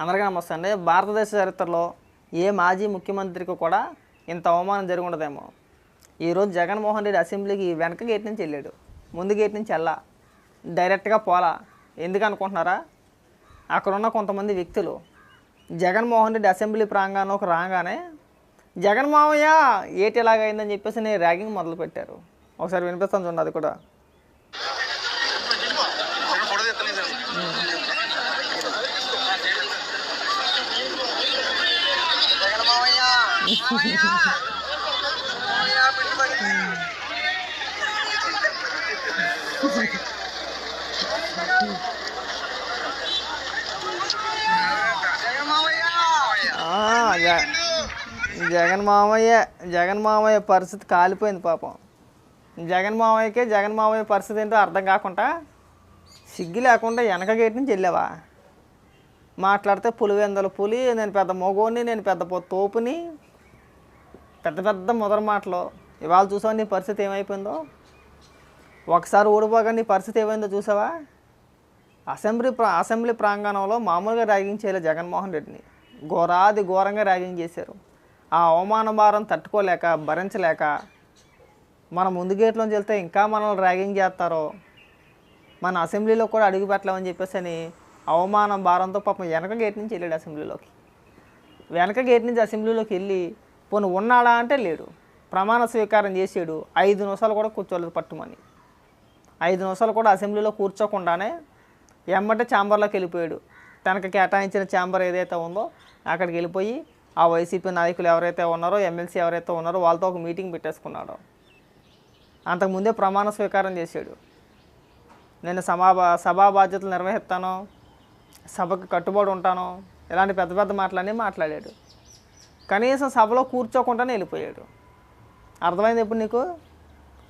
అందరికీ నమస్తే అండి. భారతదేశ చరిత్రలో ఏ మాజీ ముఖ్యమంత్రికి కూడా ఇంత అవమానం జరిగి ఉండదేమో ఈరోజు జగన్మోహన్ రెడ్డి అసెంబ్లీకి వెనక గేట్ నుంచి వెళ్ళాడు. ముందు గేట్ నుంచి వెళ్ళా. డైరెక్ట్గా పోలా. ఎందుకు అనుకుంటున్నారా? అక్కడ ఉన్న కొంతమంది వ్యక్తులు జగన్మోహన్ రెడ్డి అసెంబ్లీ ప్రాంగణంలోకి రాగానే జగన్ మావయ్య ఏటి ఎలాగైందని చెప్పేసి నేను ర్యాగింగ్ మొదలుపెట్టారు. ఒకసారి వినిపిస్తాను చూడండి అది కూడా. జగన్ మావయ్య జగన్ మామయ్య జగన్ మామయ్య పరిస్థితి కాలిపోయింది పాపం. జగన్ మామయ్యకే జగన్ మామయ్య పరిస్థితి ఏంటో అర్థం కాకుండా సిగ్గు లేకుండా వెనక గేట్ నుంచి వెళ్ళావా? మాట్లాడితే పులివెందల పులి నేను పెద్ద మగోని నేను పెద్ద తోపుని పెద్ద పెద్ద మొదల మాటలు. ఇవాళ చూసావా నీ పరిస్థితి ఏమైపోయిందో? ఒకసారి ఓడిపోగా నీ పరిస్థితి ఏమైందో చూసావా? అసెంబ్లీ ప్రా- అసెంబ్లీ ప్రాంగణంలో మామూలుగా ర్యాగింగ్ చేయలేదు జగన్మోహన్ రెడ్డిని. ఘోరాది ఘోరంగా ర్యాగింగ్ చేశారు. ఆ అవమాన భారం తట్టుకోలేక భరించలేక మన ముందు గేట్లోంచి వెళ్తే ఇంకా మనల్ని ర్యాగింగ్ చేస్తారో మన అసెంబ్లీలో కూడా అడుగు పెట్టలేమని చెప్పేసి అని అవమానం భారంతో పాపం వెనక గేట్ నుంచి వెళ్ళాడు అసెంబ్లీలోకి. వెనక గేట్ నుంచి అసెంబ్లీలోకి వెళ్ళి పోను ఉన్నాడా అంటే లేడు. ప్రమాణ స్వీకారం చేసాడు. ఐదు నిమిషాలు కూడా కూర్చోలేదు పట్టుమని. ఐదు నిమిషాలు కూడా అసెంబ్లీలో కూర్చోకుండానే ఎమ్మటే ఛాంబర్లోకి వెళ్ళిపోయాడు. తనకు కేటాయించిన ఛాంబర్ ఏదైతే ఉందో అక్కడికి వెళ్ళిపోయి ఆ వైసీపీ నాయకులు ఎవరైతే ఉన్నారో ఎమ్మెల్సీ ఎవరైతే ఉన్నారో వాళ్ళతో ఒక మీటింగ్ పెట్టేసుకున్నాడు. అంతకుముందే ప్రమాణ స్వీకారం చేశాడు నేను సమా సభా బాధ్యతలు నిర్వహిస్తాను సభకు కట్టుబడి ఉంటాను ఇలాంటి పెద్ద పెద్ద మాటలన్నీ మాట్లాడాడు. కనీసం సభలో కూర్చోకుండానే వెళ్ళిపోయాడు. అర్థమైంది ఇప్పుడు నీకు?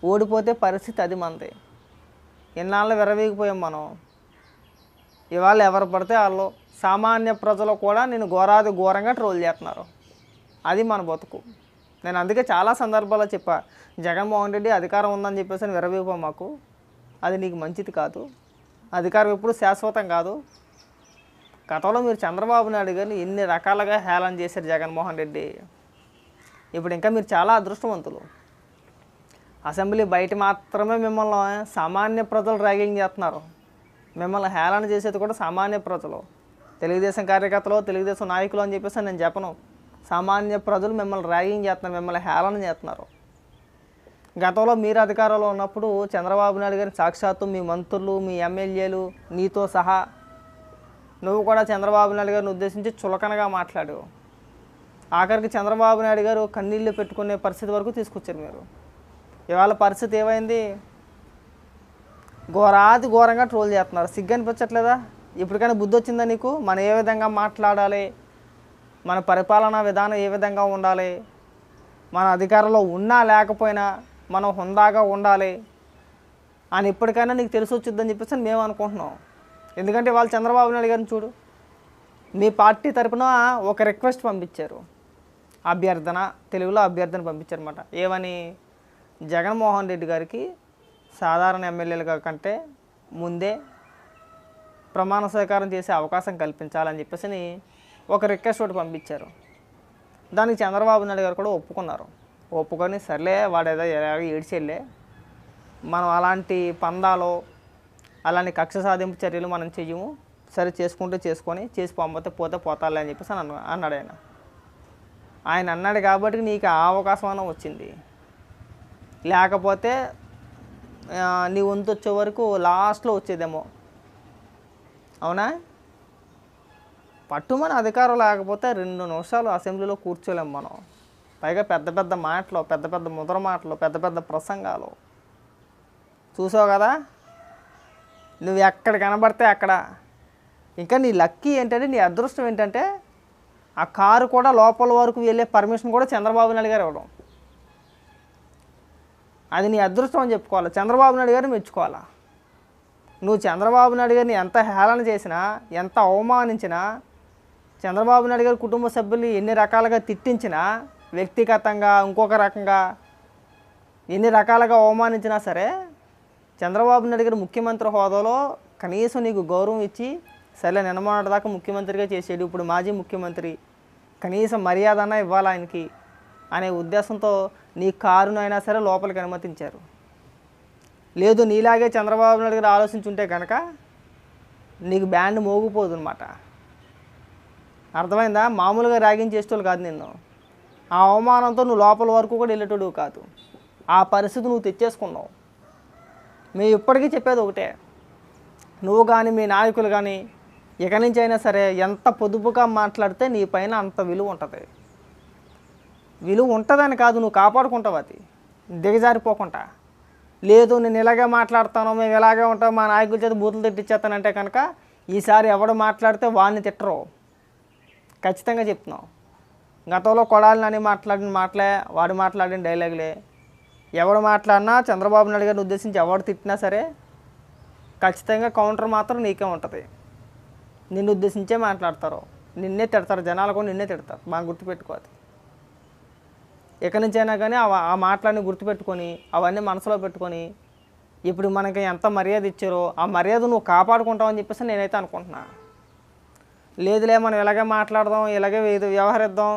ఓడిపోతే పరిస్థితి అది మనది ఎన్నాళ్ళు విరవీగిపోయాం మనం. ఇవాళ ఎవరు పడితే వాళ్ళు. సామాన్య ప్రజలు కూడా నేను ఘోరాది ఘోరంగా ట్రోల్ చేస్తున్నారు. అది మన బతుకు. నేను అందుకే చాలా సందర్భాల్లో చెప్పా జగన్మోహన్ రెడ్డి అధికారం ఉందని చెప్పేసి విరవీపో మాకు. అది నీకు మంచిది కాదు. అధికారం ఎప్పుడు శాశ్వతం కాదు. గతంలో మీరు చంద్రబాబు నాయుడు గారిని ఎన్ని రకాలుగా హేళన చేశారు జగన్మోహన్ రెడ్డి? ఇప్పుడు ఇంకా మీరు చాలా అదృష్టవంతులు. అసెంబ్లీ బయట మాత్రమే మిమ్మల్ని సామాన్య ప్రజలు ర్యాగింగ్ చేస్తున్నారు. మిమ్మల్ని హేళన చేసేది కూడా సామాన్య ప్రజలు. తెలుగుదేశం కార్యకర్తలు తెలుగుదేశం నాయకులు అని చెప్పేసి నేను చెప్పను. సామాన్య ప్రజలు మిమ్మల్ని ర్యాగింగ్ చేస్తున్నారు మిమ్మల్ని హేళన చేస్తున్నారు. గతంలో మీరు అధికారంలో ఉన్నప్పుడు చంద్రబాబు నాయుడు గారిని సాక్షాత్తు మీ మంత్రులు మీ ఎమ్మెల్యేలు నీతో సహా నువ్వు కూడా చంద్రబాబు నాయుడు గారిని ఉద్దేశించి చులకనగా మాట్లాడు. ఆఖరికి చంద్రబాబు నాయుడు గారు కన్నీళ్ళు పెట్టుకునే పరిస్థితి వరకు తీసుకొచ్చారు మీరు. ఇవాళ పరిస్థితి ఏమైంది? ఘోరాది ఘోరంగా ట్రోల్ చేస్తున్నారు. సిగ్గు అనిపించట్లేదా? ఇప్పటికైనా బుద్ధి వచ్చిందా నీకు? మనం ఏ విధంగా మాట్లాడాలి? మన పరిపాలనా విధానం ఏ విధంగా ఉండాలి? మన అధికారంలో ఉన్నా లేకపోయినా మనం హుందాగా ఉండాలి అని ఇప్పటికైనా నీకు తెలిసి వచ్చిందని చెప్పేసి మేము అనుకుంటున్నాం. ఎందుకంటే వాళ్ళు చంద్రబాబు నాయుడు గారిని చూడు. మీ పార్టీ తరపున ఒక రిక్వెస్ట్ పంపించారు. అభ్యర్థన తెలుగులో అభ్యర్థన పంపించారన్నమాట. ఏమని? జగన్మోహన్ రెడ్డి గారికి సాధారణ ఎమ్మెల్యేలుగా కంటే ముందే ప్రమాణ స్వీకారం చేసే అవకాశం కల్పించాలని చెప్పేసి ఒక రిక్వెస్ట్ ఒకటి పంపించారు. దానికి చంద్రబాబు నాయుడు గారు కూడా ఒప్పుకున్నారు. ఒప్పుకొని సర్లే వాడేదో ఎలాగో ఏడ్చెళ్ళే. మనం అలాంటి పందాలో అలాంటి కక్ష సాధింపు చర్యలు మనం చెయ్యము. సరే చేసుకుంటే చేసుకొని చేసి పంపితే పోతే పోతాలే అని చెప్పేసి అని అన్న- అన్నాడు ఆయన. ఆయన అన్నాడు కాబట్టి నీకు ఆ అవకాశం అన్న వచ్చింది. లేకపోతే నీ వంతు వచ్చే వరకు లాస్ట్లో వచ్చేదేమో. అవునా? పట్టుమని అధికారం లేకపోతే రెండు నిమిషాలు అసెంబ్లీలో కూర్చోలేం మనం. పైగా పెద్ద పెద్ద మాటలు పెద్ద పెద్ద ముద్ర మాటలు పెద్ద పెద్ద ప్రసంగాలు. చూసావు కదా? నువ్వు ఎక్కడ కనబడితే అక్కడ. ఇంకా నీ లక్కీ ఏంటంటే నీ అదృష్టం ఏంటంటే ఆ కారు కూడా లోపల వరకు వెళ్ళే పర్మిషన్ కూడా చంద్రబాబు నాయుడు గారు ఇవ్వడం. అది నీ అదృష్టం అని చెప్పుకోవాలి? చంద్రబాబు నాయుడు గారిని మెచ్చుకోవాలా? నువ్వు చంద్రబాబు నాయుడు గారిని ఎంత హేళన చేసినా ఎంత అవమానించినా చంద్రబాబు నాయుడు గారి కుటుంబ సభ్యులు ఎన్ని రకాలుగా తిట్టించినా వ్యక్తిగతంగా ఇంకొక రకంగా ఎన్ని రకాలుగా అవమానించినా సరే చంద్రబాబు నాయుడు గారు ముఖ్యమంత్రి హోదాలో కనీసం నీకు గౌరవం ఇచ్చి సరే నిన్నమాట దాకా ముఖ్యమంత్రిగా చేసాడు ఇప్పుడు మాజీ ముఖ్యమంత్రి కనీసం మర్యాద అన్నా ఇవ్వాలి ఆయనకి అనే ఉద్దేశంతో నీ కారును అయినా సరే లోపలికి అనుమతించారు. లేదు నీలాగే చంద్రబాబు నాయుడు గారు ఆలోచించుంటే కనుక నీకు బ్యాండ్ మోగిపోదు అనమాట అర్థమైందా? మామూలుగా ర్యాగింగ్ చేసేటోళ్ళు కాదు నిన్ను. ఆ అవమానంతో నువ్వు లోపల వరకు కూడా వెళ్ళేటోడు కాదు. ఆ పరిస్థితి నువ్వు తెచ్చేసుకున్నావు. మేము ఇప్పటికీ చెప్పేది ఒకటే. నువ్వు కానీ మీ నాయకులు కానీ ఇక నుంచి అయినా సరే ఎంత పొదుపుగా మాట్లాడితే నీ పైన అంత విలువ ఉంటుంది. విలువ ఉంటుందని కాదు నువ్వు కాపాడుకుంటావు అది. దిగజారిపోకుండా. లేదు నేను ఇలాగే మాట్లాడతాను మేము ఇలాగే ఉంటాం మా నాయకుల చేత బూతులు తిట్టించేస్తానంటే కనుక ఈసారి ఎవడు మాట్లాడితే వాడిని తిట్టరు. ఖచ్చితంగా చెప్తున్నావు. గతంలో కొడాలని మాట్లాడిన మాటలే వాడు మాట్లాడిన డైలాగులే. ఎవడు మాట్లాడినా చంద్రబాబు నాయుడు గారిని ఉద్దేశించి ఎవరు తిట్టినా సరే ఖచ్చితంగా కౌంటర్ మాత్రం నీకే ఉంటుంది. నిన్ను ఉద్దేశించే మాట్లాడతారు. నిన్నే తిడతారు. జనాలు కూడా నిన్నే తిడతారు. బాగా గుర్తుపెట్టుకోవాలి ఎక్కడి నుంచైనా కానీ ఆ ఆ మాటలన్నీ గుర్తుపెట్టుకొని అవన్నీ మనసులో పెట్టుకొని ఇప్పుడు మనకి ఎంత మర్యాద ఇచ్చారో ఆ మర్యాద నువ్వు కాపాడుకుంటావని చెప్పేసి నేనైతే అనుకుంటున్నా. లేదులే మనం ఇలాగే మాట్లాడదాం ఇలాగే వ్యవహరిద్దాం.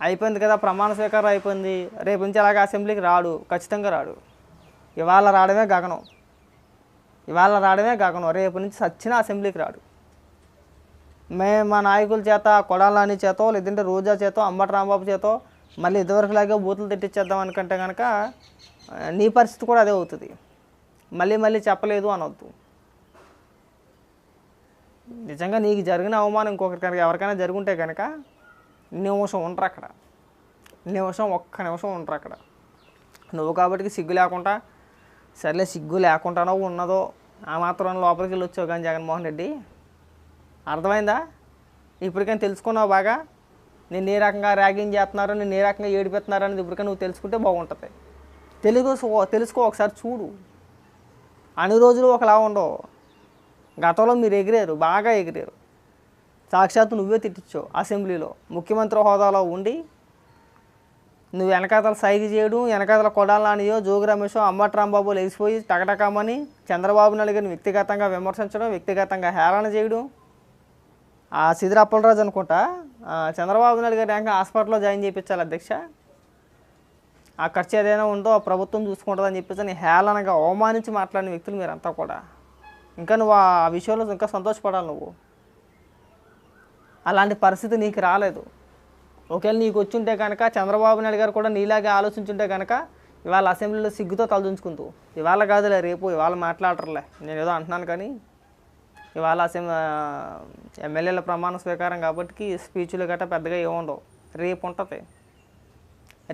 అయిపోయింది కదా ప్రమాణ స్వీకారం అయిపోయింది. రేపు నుంచి అలాగే అసెంబ్లీకి రాడు ఖచ్చితంగా రాడు. ఇవాళ రావడమే గగనం. ఇవాళ రావడమే గగనం. రేపు నుంచి సచ్చిన అసెంబ్లీకి రాడు. మేము మా నాయకుల చేత కొడాలని చేతో లేదంటే రోజా చేతో అంబటి రాంబాబు చేతో మళ్ళీ ఇదివరకులాగే బూతులు తిట్టించేద్దాం అనుకుంటే కనుక నీ పరిస్థితి కూడా అదే అవుతుంది. మళ్ళీ మళ్ళీ చెప్పలేదు అనొద్దు. నిజంగా నీకు జరిగిన అవమానం ఇంకొకరి కనుక ఎవరికైనా జరుగుంటే కనుక నిమిషం ఉండరు అక్కడ? నిమిషం ఒక్క నిమిషం ఉండరు అక్కడ? నువ్వు కాబట్టి సిగ్గు లేకుండా సర్లే సిగ్గు లేకుండానో ఉన్నదో ఆ మాత్రం లోపలికి వెళ్ళి వచ్చావు కానీ జగన్మోహన్ రెడ్డి. అర్థమైందా? ఇప్పటికైనా తెలుసుకున్నావు బాగా? నేను ఏ రకంగా ర్యాగింగ్ చేస్తున్నారు నేను ఏ రకంగా ఏడిపెత్తున్నారు అనేది ఇప్పటికైనా నువ్వు తెలుసుకుంటే బాగుంటుంది. తెలుగు తెలుసుకో ఒకసారి చూడు. అన్ని రోజులు ఒకలా ఉండవు. గతంలో మీరు ఎగిరారు బాగా ఎగిరారు. సాక్షాత్తు నువ్వే తిట్టించావు అసెంబ్లీలో. ముఖ్యమంత్రి హోదాలో ఉండి నువ్వు వెనకాతల సైగ చేయడం వెనకాతల కొడాలనియో జోగి రమేషో అమ్మటి లేచిపోయి టకటకమని చంద్రబాబు నాయుడు గారిని వ్యక్తిగతంగా విమర్శించడం వ్యక్తిగతంగా హేళన చేయడం. ఆ సిదిరి అప్పలరాజు అనుకుంటా చంద్రబాబు నాయుడు గారి ర్యాంక్ హాస్పిటల్లో జాయిన్ చేయించాలి అధ్యక్ష. ఆ ఖర్చు ఏదైనా ఉందో ఆ ప్రభుత్వం చూసుకుంటుందని చెప్పేసి నేను హేళనగా అవమానించి మాట్లాడిన వ్యక్తులు మీరంతా కూడా. ఇంకా నువ్వు ఆ విషయంలో ఇంకా సంతోషపడాలి నువ్వు. అలాంటి పరిస్థితి నీకు రాలేదు. ఒకవేళ నీకు వచ్చుంటే కనుక చంద్రబాబు నాయుడు గారు కూడా నీలాగే ఆలోచించుంటే కనుక ఇవాళ అసెంబ్లీలో సిగ్గుతో తలదించుకుంటూ ఇవాళ కాదులే రేపు ఇవాళ మాట్లాడరులే. నేను ఏదో అంటున్నాను కానీ ఇవాళ అసెంబ్లీ ఎమ్మెల్యేల ప్రమాణ స్వీకారం కాబట్టి స్పీచ్లు గట్రా పెద్దగా ఏముండవు రేపు ఉంటుంది.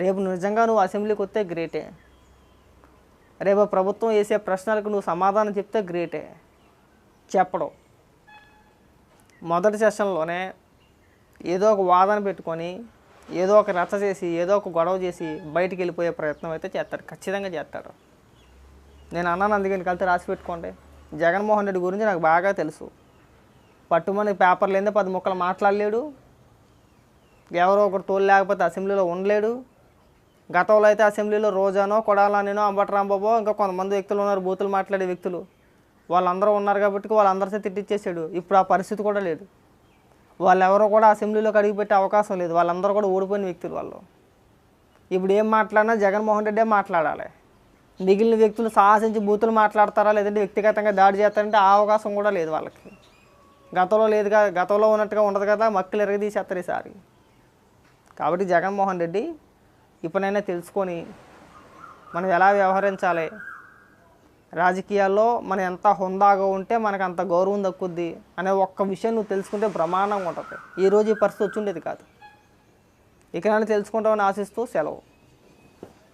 రేపు నిజంగా నువ్వు అసెంబ్లీకి వస్తే గ్రేటే. రేపు ప్రభుత్వం వేసే ప్రశ్నలకు నువ్వు సమాధానం చెప్తే గ్రేటే. చెప్పడం. మొదటి సెషన్లోనే ఏదో ఒక వాదన పెట్టుకొని ఏదో ఒక రచ్చ చేసి ఏదో ఒక గొడవ చేసి బయటికి వెళ్ళిపోయే ప్రయత్నం అయితే చేస్తాడు ఖచ్చితంగా చేస్తాడు నేను అన్నాను అందుకని కలిసి రాసి పెట్టుకోండి. జగన్మోహన్ రెడ్డి గురించి నాకు బాగా తెలుసు. పట్టుమని పేపర్లు ఏందో పది ముక్కలు మాట్లాడలేడు. ఎవరో ఒకరు తోలు లేకపోతే అసెంబ్లీలో ఉండలేడు. గతంలో అయితే అసెంబ్లీలో రోజానో కొడాలనినో అంబట్ రాంబాబో ఇంకా కొంతమంది వ్యక్తులు ఉన్నారు బూతులు మాట్లాడే వ్యక్తులు. వాళ్ళందరూ ఉన్నారు కాబట్టి వాళ్ళందరితో తిట్టిచ్చేసాడు. ఇప్పుడు ఆ పరిస్థితి కూడా లేదు. వాళ్ళెవరో కూడా అసెంబ్లీలోకి అడిగిపెట్టే అవకాశం లేదు. వాళ్ళందరూ కూడా ఓడిపోయిన వ్యక్తులు వాళ్ళు. ఇప్పుడు ఏం మాట్లాడినా జగన్మోహన్ రెడ్డే మాట్లాడాలి. మిగిలిన వ్యక్తులు సాహసించి బూతులు మాట్లాడతారా లేదంటే వ్యక్తిగతంగా దాడి చేస్తారంటే ఆ అవకాశం కూడా లేదు వాళ్ళకి. గతంలో లేదు కదా గతంలో ఉన్నట్టుగా ఉండదు కదా మక్కలు ఎరగదీసేస్తారు ఈసారి. కాబట్టి జగన్మోహన్ రెడ్డి ఇప్పుడైనా తెలుసుకొని మనం ఎలా వ్యవహరించాలి రాజకీయాల్లో మనం ఎంత హుందాగా ఉంటే మనకు అంత గౌరవం దక్కుద్ది అనే ఒక్క విషయం నువ్వు తెలుసుకుంటే బ్రహ్మాండంగా ఉంటుంది. ఈరోజు ఈ పరిస్థితి వచ్చి ఉండేది కాదు. ఇకనైనా తెలుసుకుంటామని ఆశిస్తూ సెలవు.